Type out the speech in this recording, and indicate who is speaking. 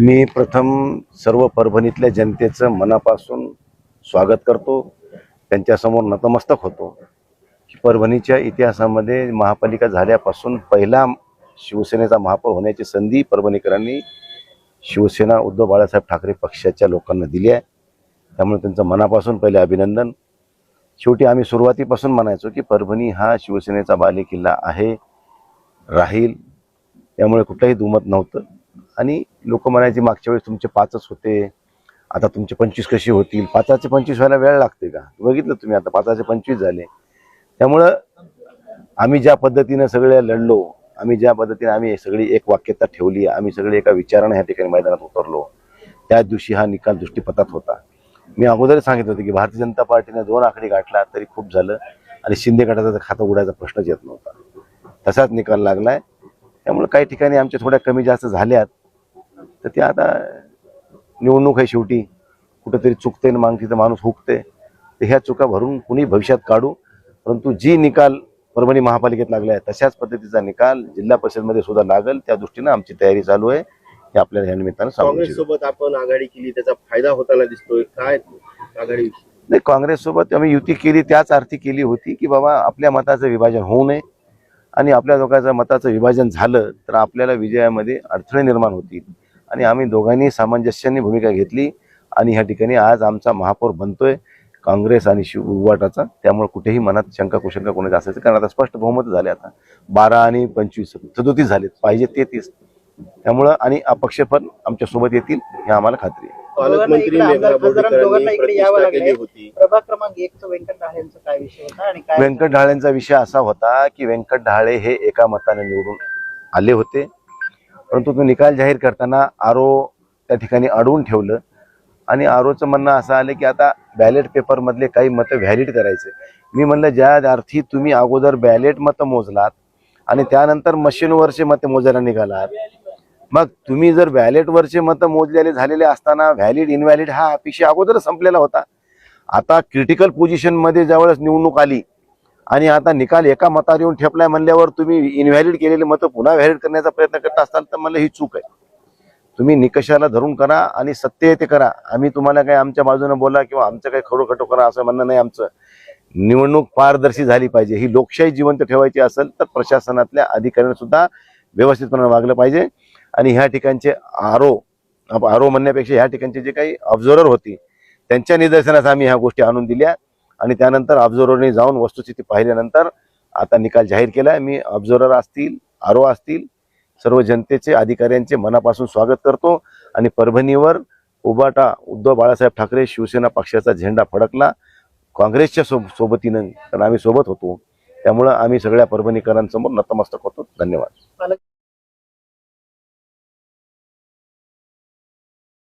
Speaker 1: मी प्रथम सर्व परभणीतल्या जनतेचं मनापासून स्वागत करतो. त्यांच्यासमोर नतमस्तक होतो. परभणीच्या इतिहासामध्ये महापालिका झाल्यापासून पहिला शिवसेनेचा महापौर होण्याची संधी परभणीकरांनी शिवसेना उद्धव बाळासाहेब ठाकरे पक्षाच्या लोकांना दिली आहे. त्यामुळे त्यांचं मनापासून पहिले अभिनंदन. शेवटी आम्ही सुरुवातीपासून म्हणायचो की परभणी हा शिवसेनेचा बालेकिल्ला आहे राहील. त्यामुळे कुठलंही दुमत नव्हतं. आणि लोक म्हणायचे मागच्या वेळेस तुमचे पाचच होते आता तुमचे पंचवीस कशी होतील? पाचाचे पंचवीस व्हायला वेळ लागते का? बघितलं तुम्ही आता पाचाचे पंचवीस झाले. त्यामुळं आम्ही ज्या पद्धतीनं सगळ्या लढलो आम्ही ज्या पद्धतीने आम्ही सगळी एक वाक्यता ठेवली आम्ही सगळे एका विचारानं ह्या ठिकाणी मैदानात उतरलो त्या दिवशी हा निकाल दृष्टीपथात होता. मी अगोदरच सांगितलं होतं की भारतीय जनता पार्टीनं दोन आकडे गाठला तरी खूप झालं आणि शिंदे गटाचा तर खातं उडायचा प्रश्नच येत नव्हता. तसाच निकाल लागलाय. त्यामुळे काही ठिकाणी आमच्या थोड्या कमी जास्त झाल्यात. तर ते आता निवडणूक आहे शेवटी. कुठंतरी चुकते आणि मग तिथं माणूस हुकते. तर ह्या चुका भरून कुणी भविष्यात काढू? परंतु जी निकाल परभणी महापालिकेत लागला आहे तशाच पद्धतीचा निकाल जिल्हा परिषदमध्ये सुद्धा लागल. त्या दृष्टीनं आमची तयारी चालू आहे. हे आपल्याला ह्या निमित्तानं
Speaker 2: काँग्रेस. सोबत आपण आघाडी केली त्याचा फायदा होताना दिसतोय. काय आघाडी?
Speaker 1: नाही काँग्रेससोबत आम्ही युती केली त्याच अर्थी केली होती की बाबा आपल्या मताचं विभाजन होऊ नये. आणि आपल्या दोघांचं मताचं विभाजन झालं तर आपल्याला विजयामध्ये अडथळे निर्माण होतील. आणि आम्ही दोघांनी सामंजस्याने भूमिका घेतली आणि ह्या ठिकाणी आज आमचा महापौर बनतोय काँग्रेस आणि शिव उभाटाचा त्यामुळे कुठेही मनात शंका कुशंका कोणाची असायचं. कारण आता स्पष्ट बहुमत झाले आता. बारा आणि पंचवीस सदोतीस झालेत. पाहिजे तेहतीस. त्यामुळं आणि अपक्ष पण आमच्यासोबत येतील हे आम्हाला खात्री आहे.
Speaker 3: व्यंकट ढाळेंचा विषय
Speaker 1: असा होता की व्यंकट ढाळे हे एका मताने निवडून आले होते. परंतु तो निकाल जाहीर करताना आरो त्या ठिकाणी अडवून ठेवलं. आणि आरोचं म्हणणं असं आलं की आता बॅलेट पेपरमधले काही मतं व्हॅलिड करायचे. मी म्हणलं ज्या अर्थी तुम्ही अगोदर बॅलेट मतं मोजलात आणि त्यानंतर मशीनवरचे मतं मोजायला निघालात मग तुम्ही जर बॅलेटवरचे मतं मोजलेले झालेले असताना व्हॅलिड इनव्हॅलिड हा अपेक्षा अगोदरच संपलेला होता. आता क्रिटिकल पोझिशनमध्ये ज्यावेळेस निवडणूक आली आणि आता निकाल एका मतावर येऊन ठेपलाय म्हणल्यावर तुम्ही इनव्हॅलिड केलेले मतं पुन्हा व्हॅलिड करण्याचा प्रयत्न करत असाल तर मला ही चूक आहे. तुम्ही निकषाला धरून करा आणि सत्य आहे ते करा. आम्ही तुम्हाला काही आमच्या बाजूने बोला किंवा आमचं काही खरोखटो करा असं म्हणणं नाही आमचं. निवडणूक पारदर्शी झाली पाहिजे. ही लोकशाही जिवंत ठेवायची असेल तर प्रशासनातल्या अधिकाऱ्यांनी सुद्धा व्यवस्थितपणे वागलं पाहिजे. आणि ह्या ठिकाणचे आरो आरो म्हणण्यापेक्षा ह्या ठिकाणचे जे काही ऑब्झर्वर होती त्यांच्या निदर्शनास आम्ही ह्या गोष्टी आणून दिल्या. आणि त्यानंतर ऑब्झर्वरने जाऊन वस्तुस्थिती पाहिल्यानंतर आता निकाल जाहीर केला आहे मी ऑब्झर्वर असतील आरो असतील सर्व जनतेचे अधिकाऱ्यांचे मनापासून स्वागत करतो. आणि परभणीवर उबाटा उद्धव बाळासाहेब ठाकरे शिवसेना पक्षाचा झेंडा फडकला. काँग्रेसच्या सोब सोबतीनं कारण आम्ही सोबत होतो. त्यामुळं आम्ही सगळ्या परभणीकरांसमोर नतमस्तक होतो. धन्यवाद.